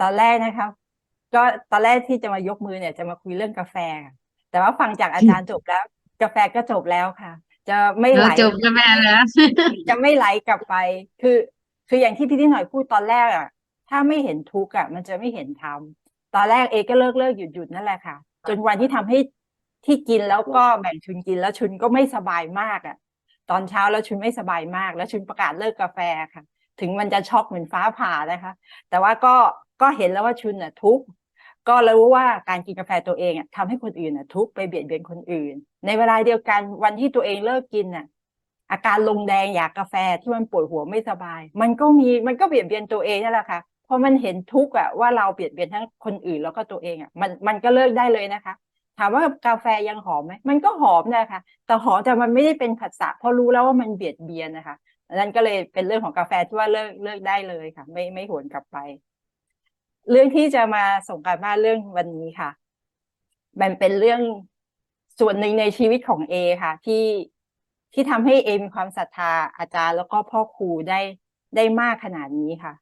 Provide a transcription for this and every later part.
ตอนแรกนะครับ ก็ตอนแรกที่จะมายกมือเนี่ย จะมาคุยเรื่องกาแฟค่ะแต่ว่าฟังจากอาจารย์จบแล้ว กาแฟก็จบแล้วค่ะ จะไม่ไหลเราจบกันไปแล้วจะไม่ไหลกลับไป คือ คืออย่างที่พี่ที่หน่อยพูดตอนแรกอะ ถ้าไม่เห็นทุกข์อะ มันจะไม่เห็นธรรมตอนแรกเอก็เลิกเลิกหยุดหยุดนั่นแหละค่ะ จนวันที่ทำให้ที่กินแล้วก็แบ่งชุนกินแล้วชุนก็ไม่สบายมากอะ ตอนเช้าแล้วชุนไม่สบายมาก แล้วชุนประกาศเลิกกาแฟค่ะ ถึงมันจะช็อกเหมือนฟ้าผ่านะคะ แต่ว่าก็ก็เห็นแล้วว่าชุนอะทุกข์ก็รู้ว่าการกินกาแฟตัวเองอะทำให้คนอื่นอะทุกข์ไปเบียดเบียนคนอื่น ในเวลาเดียวกันวันที่ตัวเองเลิกกินอะอาการลงแดงอยากกาแฟที่มันปวดหัวไม่สบาย มันก็มีมันก็เบียดเบียนตัวเองนั่นแหละค่ะเพราะมันเห็นทุกข์อะว่าเราเบียดเบียนทั้งคนอื่นแล้วก็ตัวเองอะมันมันก็เลิกได้เลยนะคะ ถามว่ากาแฟยังหอมไหมมันก็หอมนะคะแต่หอมแต่มันไม่ได้เป็นผัสสะเพราะรู้แล้วว่ามันเบียดเบียนนะคะ นั่นก็เลยเป็นเรื่องของกาแฟที่ว่าเลิกเลิกได้เลยค่ะ ไม่ไม่หวนกลับไป เรื่องที่จะมาส่งการบ้านเรื่องวันนี้ค่ะ มันเป็นเรื่องส่วนหนึ่งในชีวิตของเอค่ะ ที่ที่ทำให้เอมีความศรัทธาอาจารย์แล้วก็พ่อครูได้ได้มากขนาดนี้ค่ะ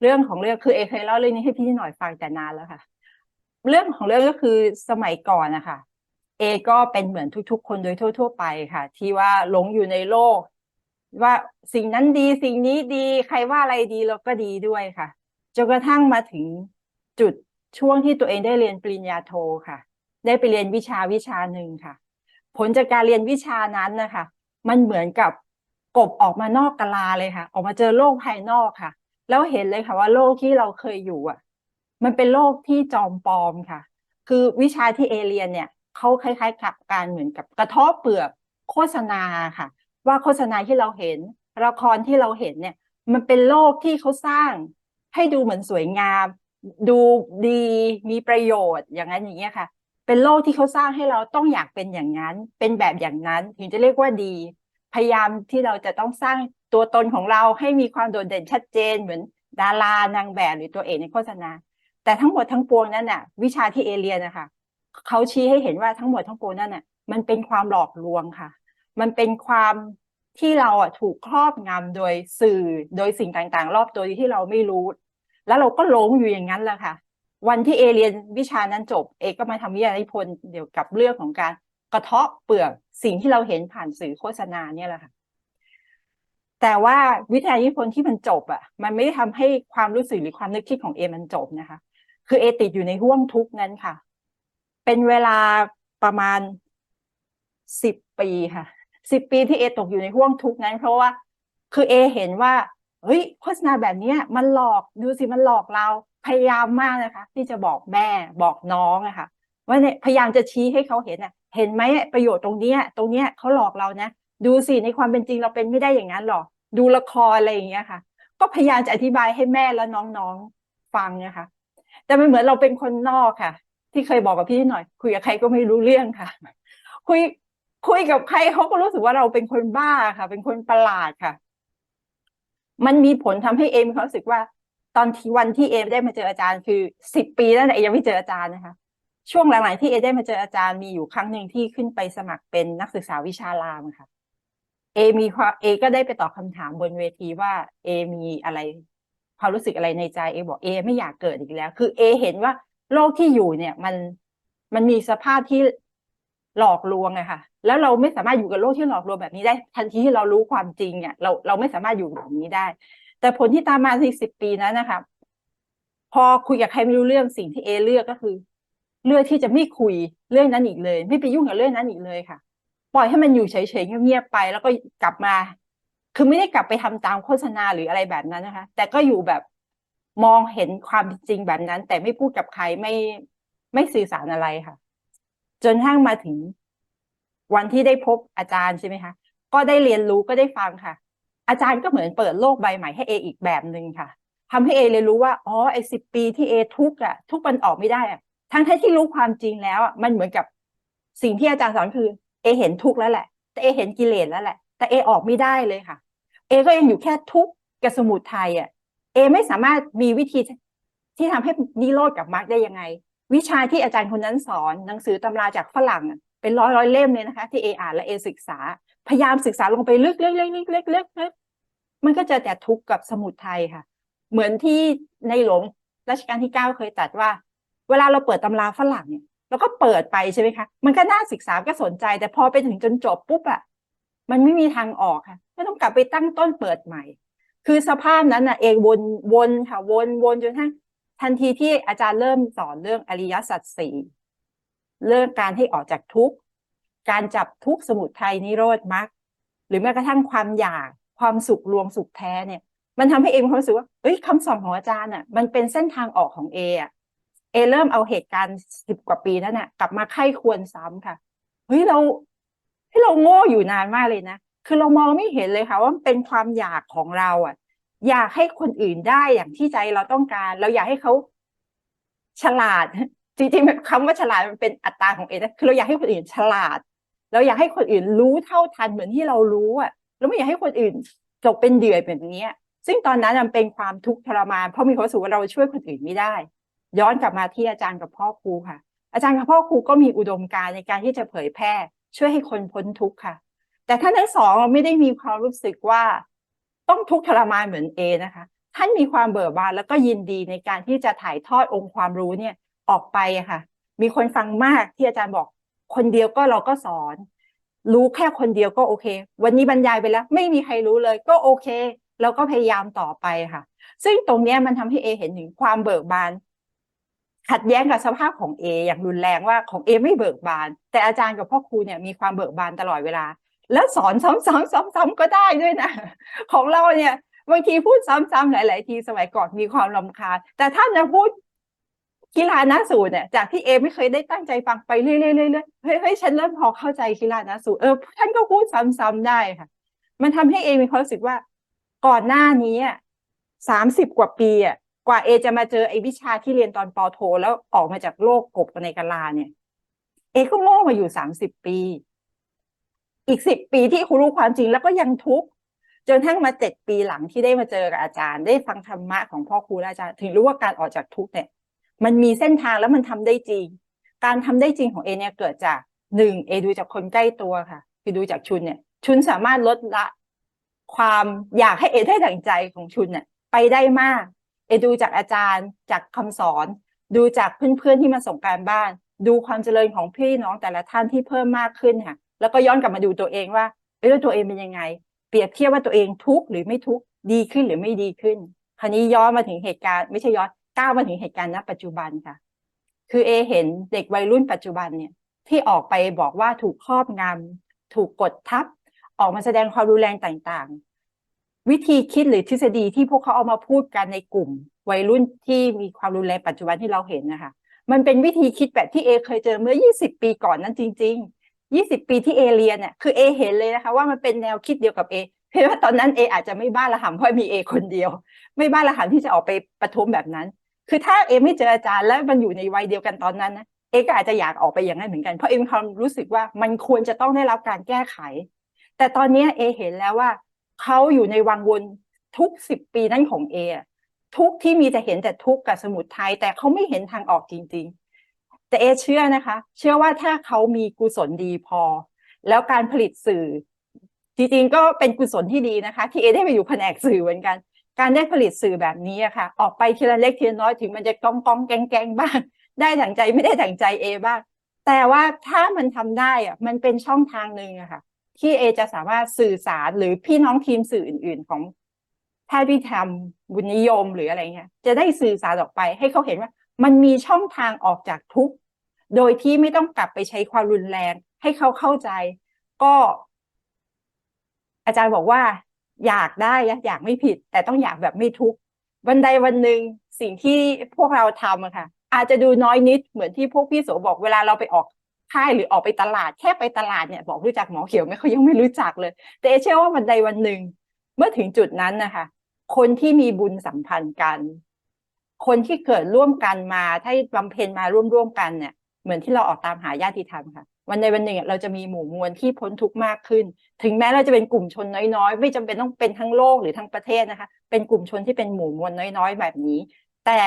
เรื่องของเรื่องคือเอเคยเล่าเรื่องนี้ให้พี่หน่อยฟังแต่นานแล้วค่ะ เรื่องของเรื่องก็คือสมัยก่อนนะคะเอก็เป็นเหมือนทุกๆ คนโดยทั่ว ๆ ไปค่ะ ที่ว่าหลงอยู่ในโลก ว่าสิ่งนั้นดีสิ่งนี้ดีใครว่าอะไรดีเราก็ดีด้วยค่ะจนกระทั่งมาถึงจุดช่วงที่ตัวเองได้เรียนปริญญาโทค่ะ ได้ไปเรียนวิชาวิชาหนึ่งค่ะ ผลจากการเรียนวิชานั้นนะคะ มันเหมือนกับกบออกมานอกกะลาเลยค่ะ ออกมาเจอโลกภายนอกค่ะ แล้วเห็นเลยค่ะว่าโลกที่เราเคยอยู่อะ มันเป็นโลกที่จอมปลอมค่ะ คือวิชาที่เอเรียนเนี่ยเขาคล้ายๆกับการเหมือนกับกระทบเปลือกโฆษณาค่ะ ว่าโฆษณาที่เราเห็น ละครที่เราเห็นเนี่ย มันเป็นโลกที่เขาสร้าง ให้ดูเหมือนสวยงาม ดูดีมีประโยชน์อย่างนั้นอย่างเงี้ยค่ะ เป็นโลกที่เขาสร้างให้เราต้องอยากเป็นอย่างนั้น เป็นแบบอย่างนั้น ถึงจะเรียกว่าดี พยายามที่เราจะต้องสร้างตัวตนของเราให้มีความโดดเด่นชัดเจนเหมือนดารานางแบบหรือตัวเอกในโฆษณา แต่ทั้งหมดทั้งปวงนั่นน่ะ วิชาที่เอเรียนนะคะเขาชี้ให้เห็นว่าทั้งหมดทั้งปวงนั่นน่ะ มันเป็นความหลอกลวงค่ะ มันเป็นความที่เราอะถูกครอบงำโดยสื่อโดยสิ่งต่างๆ รอบตัวที่เราไม่รู้ แล้วเราก็หลงอยู่อย่างนั้นแหละค่ะ วันที่เอเรียนวิชานั้นจบ เอก็มาทำวิทยานิพนธ์เกี่ยวกับเรื่องของการกระเทาะเปลือกสิ่งที่เราเห็นผ่านสื่อโฆษณาเนี่ยแหละค่ะ แต่ว่าวิทยานิพนธ์ที่มันจบอะ มันไม่ได้ทำให้ความรู้สึกหรือความนึกคิดของเอมันจบนะคะ คือเอติดอยู่ในห่วงทุกข์นั้นค่ะ เป็นเวลาประมาณสิบปีค่ะ สิบปีที่เอตกอยู่ในห่วงทุกนั้น เพราะว่า คือเอเห็นว่าเฮ้ยโฆษณาแบบนี้มันหลอกดูสิมันหลอกเราพยายามมากนะคะ ที่จะบอกแม่บอกน้องอะค่ะว่าเนี่ยพยายามจะชี้ให้เขาเห็นอะเห็นไหมประโยชน์ตรงเนี้ย ตรงเนี้ยเขาหลอกเรานะ ดูสิในความเป็นจริงเราเป็นไม่ได้อย่างนั้นหรอก ดูละครอะไรอย่างเงี้ยค่ะ ก็พยายามจะอธิบายให้แม่และน้องๆฟังนะคะ แต่มันเหมือนเราเป็นคนนอกค่ะ ที่เคยบอกกับพี่หน่อย คุยกับใครก็ไม่รู้เรื่องค่ะ คุย คุยกับใครเขาก็รู้สึกว่าเราเป็นคนบ้าค่ะ เป็นคนประหลาดค่ะ มันมีผลทำให้เอมเขารู้สึกว่า ตอนที่วันที่เอมได้มาเจออาจารย์คือสิบปีแล้วนะเอยังไม่เจออาจารย์นะคะ ช่วงหลังๆที่เอได้มาเจออาจารย์มีอยู่ครั้งหนึ่งที่ขึ้นไปสมัครเป็นนักศึกษาวิชารามค่ะ เอมีความเอก็ได้ไปตอบคำถามบนเวทีว่า เอมีอะไรความรู้สึกอะไรในใจเอบอกเอไม่อยากเกิดอีกแล้ว คือเอเห็นว่าโลกที่อยู่เนี่ย มันมันมีสภาพที่หลอกลวงอะค่ะ แล้วเราไม่สามารถอยู่กับโลกที่หลอกลวงแบบนี้ได้ ทันทีที่เรารู้ความจริงอะเราเราไม่สามารถอยู่แบบนี้ได้ แต่ผลที่ตามมาในสิบปีนั้นนะคะพอคุยกับใครไม่รู้เรื่องสิ่งที่เอเลือกก็คือ เลือกที่จะไม่คุยเรื่องนั้นอีกเลย ไม่ไปยุ่งกับเรื่องนั้นอีกเลยค่ะ ปล่อยให้มันอยู่เฉยๆเงียบๆไป แล้วก็กลับมา คือไม่ได้กลับไปทำตามโฆษณาหรืออะไรแบบนั้นนะคะ แต่ก็อยู่แบบมองเห็นความจริงแบบนั้น แต่ไม่พูดกับใครไม่ไม่สื่อสารอะไรค่ะ จนทั้งมาถึง วันที่ได้พบอาจารย์ใช่ไหมคะก็ได้เรียนรู้ก็ได้ฟังค่ะ อาจารย์ก็เหมือนเปิดโลกใบใหม่ให้เออีกแบบหนึ่งค่ะทำให้เอเรียนรู้ว่าอ๋อไอ้สิบปีที่เอทุกอะทุกมันออกไม่ได้อะทั้งที่รู้ความจริงแล้วอะมันเหมือนกับสิ่งที่อาจารย์สอนคือเอเห็นทุกแล้วแหละ แต่เอเห็นกิเลสแล้วแหละ แต่เอออกไม่ได้เลยค่ะ เอก็ยังอยู่แค่ทุกกับสมุทัยอะเอไม่สามารถมีวิธีที่ทำให้นิโรธกับมรรคได้ยังไง วิชาที่อาจารย์คนนั้นสอน หนังสือตำราจากฝรั่ง เป็นร้อยร้อยเล่มเลยนะคะ ที่เออ่านและเอศึกษา พยายามศึกษาลงไปลึกๆๆๆๆๆมันก็จอแต่ทุกข์กับสมุทัยค่ะ เหมือนที่ในหลวงรัชกาลที่เก้าเคยตรัดว่า เวลาเราเปิดตำราฝรั่งเนี่ยเราก็เปิดไปใช่ไหมคะ มันก็น่าศึกษาก็สนใจ แต่พอไปถึงจนจบปุ๊บอะมันไม่มีทางออกค่ะก็ต้องกลับไปตั้งต้นเปิดใหม่ คือสภาพนั้นน่ะเองวนวนค่ะวนวนจนทั้งทันทีที่อาจารย์เริ่มสอนเรื่องอริยสัจสี่ เรื่องการให้ออกจากทุกข์การจับทุกข์สมุทัยนิโรธมรรคหรือแม้กระทั่งความอยากความสุขรวมสุขแท้เนี่ย มันทำให้เอมีความรู้สึกว่าเอ้ยคำสอนของอาจารย์อะ มันเป็นเส้นทางออกของเออะเอเริ่มเอาเหตุการณ์สิบกว่าปีนั้นน่ะกลับมาไข้ควรซ้ำค่ะเฮ้ยเราเฮ้เราโง่อยู่นานมากเลยนะคือเรามองไม่เห็นเลยค่ะว่ามันเป็นความอยากของเราอะ อยากให้คนอื่นได้อย่างที่ใจเราต้องการ เราอยากให้เขาฉลาด จริงๆคำว่าฉลาดมันเป็นอัตราของเอนะคือเราอยากให้คนอื่นฉลาด เราอยากให้คนอื่นรู้เท่าทันเหมือนที่เรารู้อะเราไม่อยากให้คนอื่นตกเป็นเหยื่อแบบนี้ซึ่งตอนนั้นมันเป็นความทุกข์ทรมานเพราะมีความรู้สึกว่าเราช่วยคนอื่นไม่ได้ ย้อนกลับมาที่อาจารย์กับพ่อครูค่ะ อาจารย์กับพ่อครูก็มีอุดมการณ์ในการที่จะเผยแพร่ ช่วยให้คนพ้นทุกข์ค่ะ แต่ท่านทั้งสองไม่ได้มีความรู้สึกว่า ต้องทุกข์ทรมานเหมือนเอนะคะ ท่านมีความเบิกบานแล้วก็ยินดีในการที่จะถ่ายทอดองค์ความรู้เนี่ย ออกไปค่ะ มีคนฟังมากที่อาจารย์บอก คนเดียวก็เราก็สอน รู้แค่คนเดียวก็โอเค วันนี้บรรยายไปแล้ว ไม่มีใครรู้เลยก็โอเคเราก็พยายามต่อไปค่ะ ซึ่งตรงนี้มันทำให้เอเห็นถึงความเบิกบาน ขัดแย้งกับสภาพของเออย่างรุนแรงว่าของเอไม่เบิกบาน แต่อาจารย์กับพ่อครูเนี่ยมีความเบิกบานตลอดเวลา แล้วสอนซ้ำๆๆๆก็ได้ด้วยนะ ของเราเนี่ยบางทีพูดซ้ำๆหลาย ๆ ทีสมัยก่อนมีความรำคาญ แต่ท่านจะพูด กีฬานาสูตรเนี่ยจากที่เอไม่เคยได้ตั้งใจฟังไปเรื่อยๆเรื่อยๆเฮ้ยเฮ้ยฉันเริ่มพอเข้าใจกีฬานาสูตรเออท่านก็พูดซ้ำๆได้ค่ะ มันทำให้เอมีความรู้สึกว่า ก่อนหน้านี้สามสิบกว่าปีอะกว่าเอจะมาเจอไอ้วิชาที่เรียนตอนปอโท แล้วออกมาจากโลกกบในกาลาเนี่ย เอก็โง่มาอยู่สามสิบปี อีกสิบปีที่ครูรู้ความจริงแล้วก็ยังทุกข์จนทั้งมาเจ็ดปีหลังที่ได้มาเจอกับอาจารย์ ได้ฟังธรรมะของพ่อครูอาจารย์ ถึงรู้ว่าการออกจากทุกข์เนี่ย มันมีเส้นทางแล้วมันทำได้จริง การทำได้จริงของเอเนี่ยเกิดจากหนึ่งเอดูจากคนใกล้ตัวค่ะ คือดูจากชุนเนี่ย ชุนสามารถลดละ ความอยากให้เอได้ดั่งใจของชุนเนี่ยไปได้มาก เอดูจากอาจารย์จากคำสอน ดูจากเพื่อนๆที่มาส่งการบ้าน ดูความเจริญของพี่น้องแต่ละท่านที่เพิ่มมากขึ้นค่ะ แล้วก็ย้อนกลับมาดูตัวเองว่าเออตัวเองเป็นยังไง เปรียบเทียบว่าตัวเองทุกข์หรือไม่ทุกข์ดีขึ้นหรือไม่ดีขึ้น คราวนี้ย้อนมาถึงเหตุการณ์ไม่ใช่ย้อน ก้าวมาถึงเหตุการณ์ณปัจจุบันค่ะ คือเอเห็นเด็กวัยรุ่นปัจจุบันเนี่ย ที่ออกไปบอกว่าถูกครอบงำถูกกดทับ ออกมาแสดงความรุนแรงต่างๆ วิธีคิดหรือทฤษฎีที่พวกเขาเอามาพูดกันในกลุ่ม วัยรุ่นที่มีความรุนแรงปัจจุบันที่เราเห็นนะคะ มันเป็นวิธีคิดแบบที่เอเคยเจอเมื่อ 20 ปีก่อนนั้นจริง ๆ 20 ปีที่เอเรียนเนี่ยคือเอเห็นเลยนะคะ ว่ามันเป็นแนวคิดเดียวกับเอเพียงว่าตอนนั้นเออาจจะไม่บ้าระห่ำเพราะมีเอคนเดียว ไม่บ้าระห่ำที่จะออกไปประท้วงแบบนั้น คือถ้าเอไม่เจออาจารย์แล้วมันอยู่ในวัยเดียวกันตอนนั้นนะเอก็อาจจะอยากออกไปอย่างนั้นเหมือนกันเพราะเอมีความรู้สึกว่ามันควรจะต้องได้รับการแก้ไข แต่ตอนนี้เอเห็นแล้วว่าเขาอยู่ในวังวนทุกสิบปีนั้นของเอทุกที่มีแต่เห็นแต่ทุกกับสมุทัยแต่เขาไม่เห็นทางออกจริง ๆ แต่เอเชื่อนะคะ เชื่อว่าถ้าเขามีกุศลดีพอ แล้วการผลิตสื่อจริงๆก็เป็นกุศลที่ดีนะคะ ที่เอได้ไปอยู่แผนกสื่อเหมือนกัน การได้ผลิตสื่อแบบนี้อะค่ะ ออกไปทีละเล็กทีละน้อยถึงมันจะกองกองแกงแกงบ้าง ได้ดั่งใจไม่ได้ดั่งใจเอบ้าง แต่ว่าถ้ามันทำได้อะมันเป็นช่องทางหนึ่งอะค่ะ ที่เอจะสามารถสื่อสารหรือพี่น้องทีมสื่ออื่น ๆ ของแพทย์วิธรรมบุญนิยมหรืออะไรเงี้ย จะได้สื่อสารออกไปให้เขาเห็นว่า มันมีช่องทางออกจากทุกโดยที่ไม่ต้องกลับไปใช้ความรุนแรงให้เขาเข้าใจ ก็ อาจารย์บอกว่า อยากได้อยากไม่ผิด แต่ต้องอยากแบบไม่ทุกข์วันใดวันหนึ่งสิ่งที่พวกเราทำอะค่ะ อาจจะดูน้อยนิดเหมือนที่พวกพี่โสบอกเวลาเราไปออกค่ายหรือออกไปตลาดแค่ไปตลาดเนี่ยบอกรู้จักหมอเขียวไหมเขายังไม่รู้จักเลย แต่เชื่อว่าวันใดวันหนึ่งเมื่อถึงจุดนั้นนะคะ คนที่มีบุญสัมพันธ์กัน คนที่เกิดร่วมกันมาถ้าบำเพ็ญมาร่วมๆกันเนี่ย เหมือนที่เราออกตามหาญาติธรรมค่ะ วันใดวันหนึ่งเราจะมีหมู่มวลที่พ้นทุกข์มากขึ้น ถึงแม้เราจะเป็นกลุ่มชนน้อยๆ ไม่จำเป็นต้องเป็นทั้งโลกหรือทั้งประเทศนะคะ เป็นกลุ่มชนที่เป็นหมู่มวลน้อยๆ แบบนี้ แต่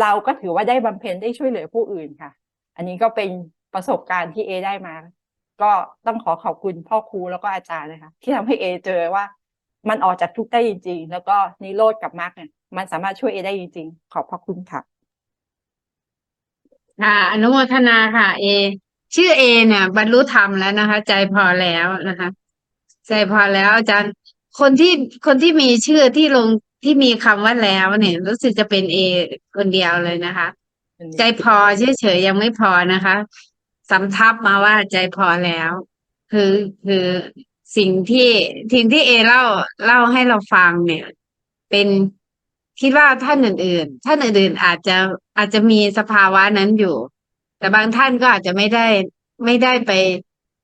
เราก็ถือว่าได้บำเพ็ญได้ช่วยเหลือผู้อื่นค่ะ อันนี้ก็เป็นประสบการณ์ที่เอได้มา ก็ต้องขอขอบคุณพ่อครูแล้วก็อาจารย์เลยค่ะที่ทำให้เอเจอว่ามันออกจากทุกข์ได้จริง ๆ แล้วก็นิโรธกับมรรคเนี่ยมันสามารถช่วยเอได้จริง ๆ ขอบพระคุณค่ะค่ะอนุโมทนาค่ะ เอ ชื่อเอเนี่ยบรรลุธรรมแล้วนะคะ ใจพอแล้วนะคะ ใจพอแล้ว อาจารย์ คนที่คนที่มีชื่อที่ลงที่มีคำว่าแล้วเนี่ย รู้สึกจะเป็นเอคนเดียวเลยนะคะ ใจพอเฉยๆยังไม่พอนะคะสำทับมาว่าใจพอแล้ว คือคือสิ่งที่สิ่งที่เอเล่าเล่าให้เราฟังเนี่ย เป็นคิดว่าท่านอื่นๆท่านอื่นๆอาจจะอาจจะมีสภาวะนั้นอยู่ แต่บางท่านก็อาจจะไม่ได้ไม่ได้ไป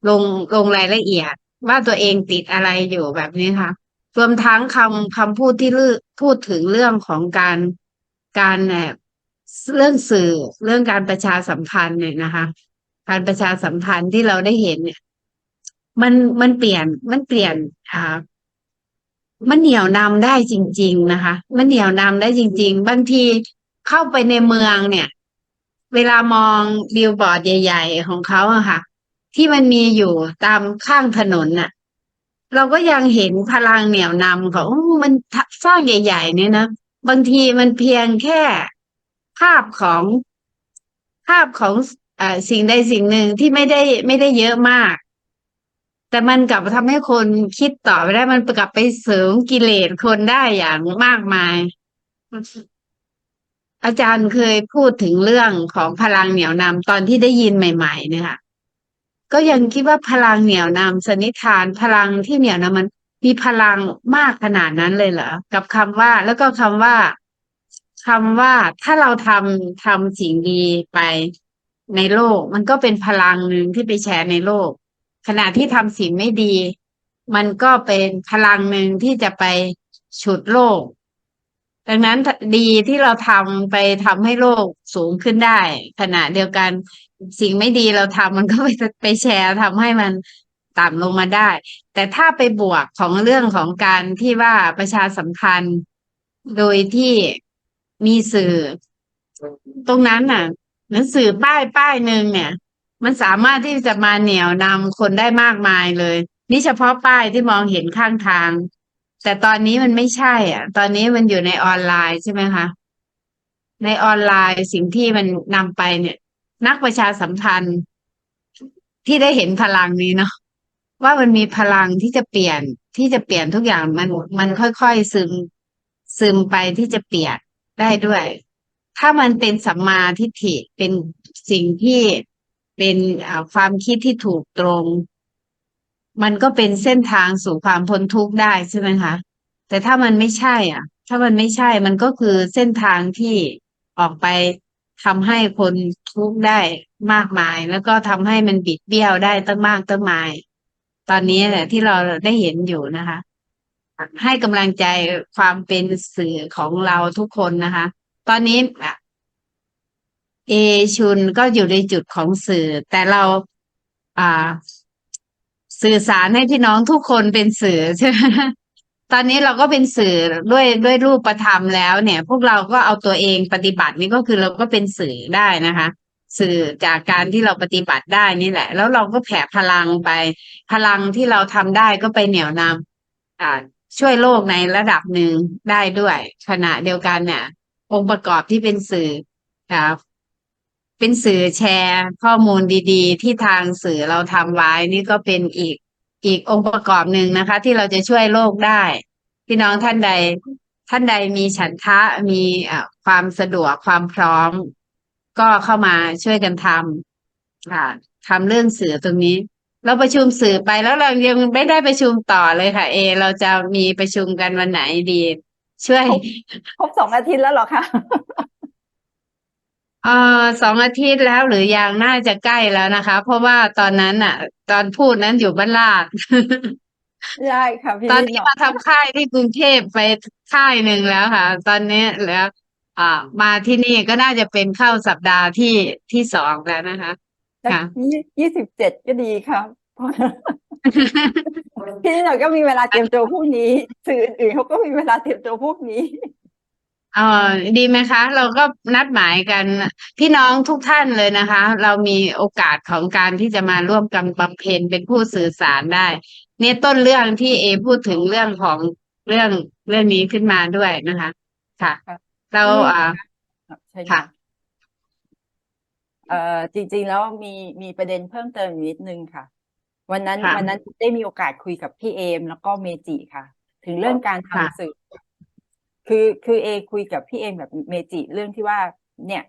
ลงลงรายละเอียด ว่าตัวเองติดอะไรอยู่แบบนี้ค่ะ รวมทั้งคำคำพูดที่ลืพูดถึงเรื่องของการการเรื่องสื่อเรื่องการประชาสัมพันธ์เนี่ยนะคะ การประชาสัมพันธ์ที่เราได้เห็นเนี่ย มันมันเปลี่ยนมันเปลี่ยนอ่ามันเหนี่ยวนำได้จริง ๆ นะคะ มันเหนี่ยวนำได้จริง ๆ บางทีเข้าไปในเมืองเนี่ย เวลามองบิลบอร์ดใหญ่ ๆ ของเขาอะค่ะ ที่มันมีอยู่ตามข้างถนนน่ะ เราก็ยังเห็นพลังเหนี่ยวนำของมันสร้างใหญ่ ๆ เนี่ยนะบางทีมันเพียงแค่ ภาพของภาพของอสิ่งใดสิ่งหนึ่งที่ไม่ได้ไม่ได้เยอะมาก แต่มันกลับทำให้คนคิดต่อไปได้มันกลับไปเสริมกิเลสคนได้อย่างมากมาย อาจารย์เคยพูดถึงเรื่องของพลังเหนี่ยวนำตอนที่ได้ยินใหม่ ๆ เนี่ยค่ะก็ยังคิดว่าพลังเหนี่ยวนำสนิทานพลังที่เหนี่ยวนำมันมีพลังมากขนาดนั้นเลยเหรอกับคำว่า แล้วก็คำว่าคำว่าถ้าเราทำทำสิ่งดีไปในโลก มันก็เป็นพลังหนึ่งที่ไปแชร์ในโลก ขณะที่ทำสิ่งไม่ดี มันก็เป็นพลังหนึ่งที่จะไปฉุดโลก ดังนั้นดีที่เราทำไปทำให้โลกสูงขึ้นได้ ขณะเดียวกันสิ่งไม่ดีเราทำมันก็ไปไปแชร์ทำให้มันต่ำลงมาได้ แต่ถ้าไปบวกของเรื่องของการที่ว่าประชาสัมพันธ์ โดยที่มีสื่อ ตรงนั้นน่ะหนังสือป้ายป้ายหนึ่งเนี่ย มันสามารถที่จะมาเหนี่ยวนำคนได้มากมายเลย นี่เฉพาะป้ายที่มองเห็นข้างทาง แต่ตอนนี้มันไม่ใช่ อะ ตอนนี้มันอยู่ในออนไลน์ใช่ไหมคะ ในออนไลน์สิ่งที่มันนำไปเนี่ย นักประชาสัมพันธ์ที่ได้เห็นพลังนี้เนาะว่ามันมีพลังที่จะเปลี่ยนที่จะเปลี่ยนทุกอย่างมันมันค่อยๆซึมซึมไปที่จะเปลี่ยนได้ด้วย ถ้ามันเป็นสัมมาทิฏฐิเป็นสิ่งที่เป็นความคิดที่ถูกตรง มันก็เป็นเส้นทางสู่ความพ้นทุกข์ได้ใช่ไหมคะแต่ถ้ามันไม่ใช่ อะ ถ้ามันไม่ใช่มันก็คือเส้นทางที่ออกไปทำให้คนทุกข์ได้มากมาย แล้วก็ทำให้มันบิดเบี้ยวได้ตั้งมากตั้งมาย ตอนนี้แหละที่เราได้เห็นอยู่นะคะ ให้กำลังใจความเป็นสื่อของเราทุกคนนะคะ ตอนนี้เอชุนก็อยู่ในจุดของสื่อ แต่เรา อ่า สื่อสารให้พี่น้องทุกคนเป็นสื่อใช่ไหมตอนนี้เราก็เป็นสื่อด้วยด้วยรูปธรรมแล้วเนี่ย พวกเราก็เอาตัวเองปฏิบัตินี่ก็คือเราก็เป็นสื่อได้นะคะ สื่อจากการที่เราปฏิบัติได้นี่แหละ แล้วเราก็แผ่พลังไป พลังที่เราทำได้ก็ไปเหนี่ยวนำอ่าช่วยโลกในระดับหนึ่งได้ด้วยขณะเดียวกันเนี่ยองค์ประกอบที่เป็นสื่ออ่า เป็นสื่อแชร์ข้อมูลดีๆ ที่ทางสื่อเราทำไว้นี่ก็เป็นอีกอีกองค์ประกอบหนึ่งนะคะ ที่เราจะช่วยโลกได้ พี่น้องท่านใด ท่านใดมีฉันทะมีความสะดวกความพร้อม ก็เข้ามาช่วยกันทำค่ะทำเรื่องสื่อตรงนี้ เราประชุมสื่อไปแล้วเรายังไม่ได้ประชุมต่อเลยค่ะ เอ เราจะมีประชุมกันวันไหนดี ช่วยครบสองอาทิตย์แล้วหรอคะ เอ่อสองอาทิตย์แล้วหรือยังน่าจะใกล้แล้วนะคะ เพราะว่าตอนนั้นอะ ตอนพูดนั้นอยู่บ้านลาด ได้ค่ะพี่ตอนนิดนี้หน่อยมาทำค่ายที่กรุงเทพไปค่ายหนึ่งแล้วค่ะ ตอนนี้แล้ว อ่า มาที่นี่ก็น่าจะเป็นเข้าสัปดาห์ที่ที่สองแล้วนะคะ ค่ะ ยี่ยี่สิบเจ็ดก็ดีครับเพราะพี่นิดหน่อยก็มีเวลาเตรียมตัวพวกนี้ สื่ออื่นๆเขาก็มีเวลาเตรียมตัวพวกนี้ เออดีไหมคะ เราก็นัดหมายกัน พี่น้องทุกท่านเลยนะคะ เรามีโอกาสของการที่จะมาร่วมกันบำเพ็ญเป็นผู้สื่อสารได้ เนี่ยต้นเรื่องที่เอพูดถึงเรื่องของเรื่องเรื่องนี้ขึ้นมาด้วยนะคะ ค่ะค่ะเราที่อ่าครับใช่ค่ะค่ะเอ่อจริงๆแล้วมีมีประเด็นเพิ่มเติมอีกนิดนึงค่ะ วันนั้นค่ะวันนั้นได้มีโอกาสคุยกับพี่เอม แล้วก็เมจิค่ะ ถึงเรื่องการทำค่ะสื่อ คือคือเอคุยกับพี่เอมแบบเมจิเรื่องที่ว่า เนี่ย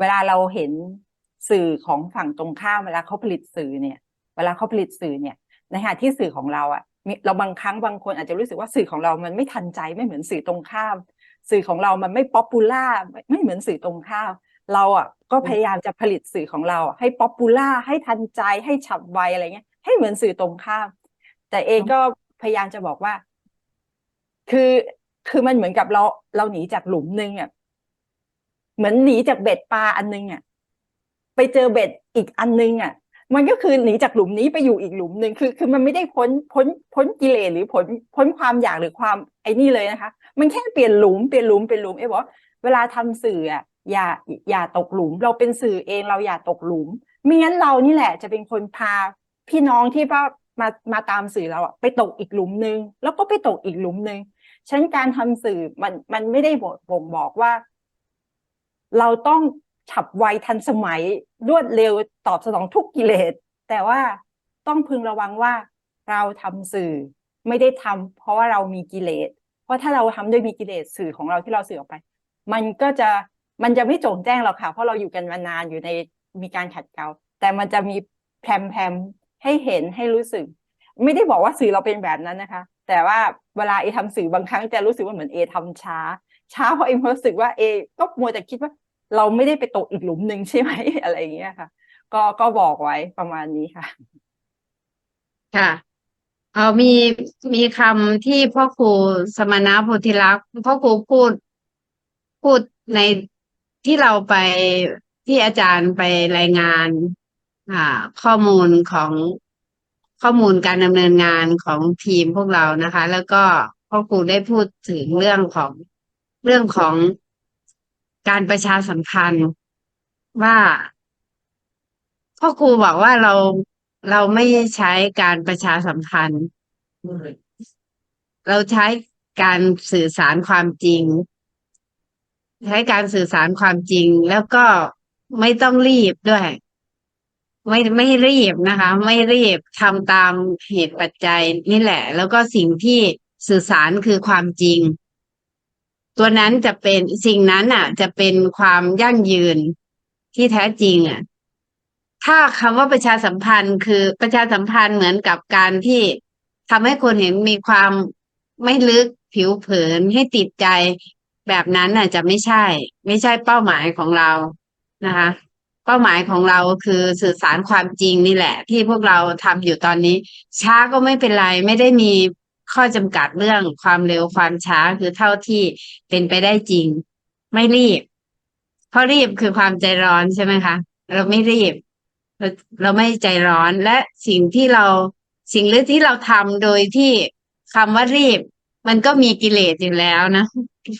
เวลาเราเห็นสื่อของฝั่งตรงข้ามเวลาเขาผลิตสื่อเนี่ย เวลาเขาผลิตสื่อเนี่ยในขณะที่สื่อของเราอะเราบางครั้งบางคนอาจจะรู้สึกว่าสื่อของเรามันไม่ทันใจไม่เหมือนสื่อตรงข้าม สื่อของเรามันไม่ป๊อปปูล่าไม่เหมือนสื่อตรงข้ามเราอะก็พยายามจะผลิตสื่อของเรา ให้ป๊อปปูล่าให้ทันใจให้ฉับไวอะไรเงี้ย ให้เหมือนสื่อตรงข้าม แต่เองก็พยายามจะบอกว่า คือ คือมันเหมือนกับเราเราหนีจากหลุมนึงอะเหมือนหนีจากเบ็ดปลาอันนึงอะไปเจอเบ็ดอีกอันนึงอะ มันก็คือหนีจากหลุมนี้ไปอยู่อีกหลุมหนึ่งคือคือมันไม่ได้พ้นพ้นพ้นกิเลสหรือพ้นพ้นความอยากหรือความไอ้นี่เลยนะคะ มันแค่เปลี่ยนหลุมเปลี่ยนหลุมเปลี่ยนหลุมเอ้บอกเวลาทำสื่ออะอย่าอย่าตกหลุม เราเป็นสื่อเองเราอย่าตกหลุมไม่งั้นเรานี่แหละ จะเป็นคนพาพี่น้องที่ว่ามามาตามสื่อเราอะไปตกอีกหลุมนึงแล้วก็ไปตกอีกหลุมนึง ฉะนันการทำสื่อมันมันไม่ได้บ่งบอกว่า เราต้องฉับไวทันสมัยรวดเร็วตอบสนองทุกกิเลส แต่ว่าต้องพึงระวังว่าเราทำสื่อไม่ได้ทำเพราะว่าเรามีกิเลส เพราะถ้าเราทำด้วยมีกิเลสสื่อของเราที่เราสื่อออกไป มันก็จะมันจะไม่โจ่งแจ้งหรอกค่ะ เพราะเราอยู่กันมานานอยู่ในมีการขัดเกลาแต่มันจะมีแพรมแพรมให้เห็นให้รู้สึก ไม่ได้บอกว่าสื่อเราเป็นแบบนั้นนะคะ แต่ว่าเวลาเอทำสื่อบางครั้งจะรู้สึกว่าเหมือนเอทำช้า ช้าเพราะเอรู้สึกว่าเอก็มัวแต่คิดว่าเราไม่ได้ไปตกอีกหลุมหนึ่งใช่ไหมอะไรอย่างเงี้ยค่ะ ก็ก็บอกไว้ประมาณนี้ค่ะ ค่ะเออมีมีคำที่พ่อครูสมณะโพธิลักษ์พ่อครูพูดพูดในที่เราไปที่อาจารย์ไปรายงาน อ่า ข้อมูลของ ข้อมูลการดำเนินงานของทีมพวกเรานะคะ แล้วก็พ่อครูได้พูดถึงเรื่องของเรื่องของการประชาสัมพันธ์ว่าพ่อครูบอกว่าเราเราไม่ใช้การประชาสัมพันธ์ เราใช้การสื่อสารความจริง ใช้การสื่อสารความจริง แล้วก็ไม่ต้องรีบด้วย ไม่ไม่รีบนะคะ ไม่รีบทำตามเหตุปัจจัยนี่แหละ แล้วก็สิ่งที่สื่อสารคือความจริง ตัวนั้นจะเป็นสิ่งนั้นอะ จะเป็นความยั่งยืนที่แท้จริงอะ ถ้าคำว่าประชาสัมพันธ์คือประชาสัมพันธ์เหมือนกับการที่ทำให้คนเห็นมีความไม่ลึกผิวเผินให้ติดใจแบบนั้นน่ะ จะไม่ใช่ ไม่ใช่เป้าหมายของเรานะคะ เป้าหมายของเราคือสื่อสารความจริงนี่แหละ ที่พวกเราทำอยู่ตอนนี้ ช้าก็ไม่เป็นไรไม่ได้มีข้อจำกัดเรื่องความเร็วความช้าคือเท่าที่เป็นไปได้จริง ไม่รีบ เพราะรีบคือความใจร้อนใช่ไหมคะ เราไม่รีบ เราเราไม่ใจร้อนและสิ่งที่เราสิ่งหรือที่เราทำโดยที่คำว่ารีบ มันก็มีกิเลสอยู่แล้วนะ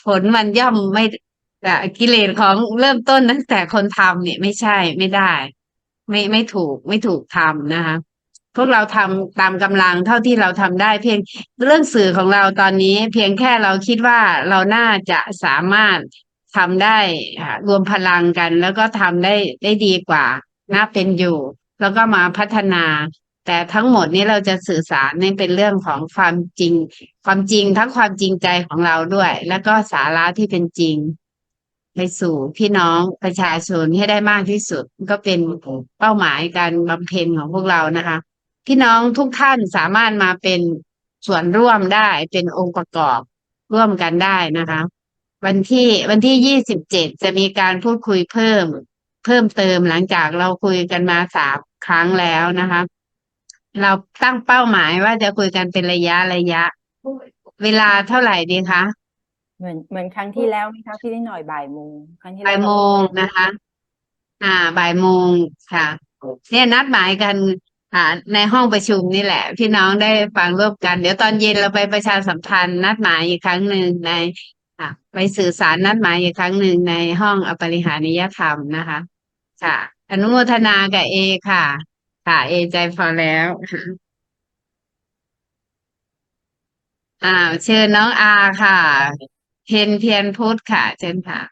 ผลมันย่อมไม่ แต่กิเลสของเริ่มต้นตั้งแต่คนทำเนี่ยไม่ใช่ไม่ได้ ไม่ไม่ถูกไม่ถูกทำนะคะพวกเราทำตามกำลังเท่าที่เราทำได้ เพียงเรื่องสื่อของเราตอนนี้ เพียงแค่เราคิดว่าเราน่าจะสามารถทำได้รวมพลังกัน แล้วก็ทำได้ได้ดีกว่าน่าเป็นอยู่ แล้วก็มาพัฒนา แต่ทั้งหมดนี้เราจะสื่อสารนี่เป็นเรื่องของความจริง ความจริงทั้งความจริงใจของเราด้วย แล้วก็สาระที่เป็นจริง ไปสู่พี่น้องประชาชนให้ได้มากที่สุด ก็เป็นเป้าหมายการบำเพ็ญของพวกเรานะคะ พี่น้องทุกท่านสามารถมาเป็นส่วนร่วมได้เป็นองค์ประกอบร่วมกันได้นะคะ วันที่วันที่ยี่สิบเจ็ดจะมีการพูดคุยเพิ่ม เพิ่มเติมหลังจากเราคุยกันมาสามครั้งแล้วนะคะ เราตั้งเป้าหมายว่าจะคุยกันเป็นระยะระยะ เวลาเท่าไหร่ดีคะ เหมือนเหมือนครั้งที่แล้วไหมคะพี่นิดหน่อยบ่ายโมงครั้งที่แล้วบ่ายเราโมงนะคะ อ่า บ่ายโมงค่ะ เนี่ยนัดหมายกันอ่าในห้องประชุมนี่แหละ พี่น้องได้ฟังร่วมกัน เดี๋ยวตอนเย็นเราไปประชาสัมพันธ์นัดหมายอีกครั้งหนึ่งในอ่าไปสื่อสารนัดหมายอีกครั้งหนึ่งในห้องอปริหานิยธรรมนะคะ ค่ะ อนุโมทนากับเอค่ะ ค่ะ เอใจพอแล้วอ่าเชิญน้องอาค่ะ เทนเทียนพูดค่ะเชิญค่ะ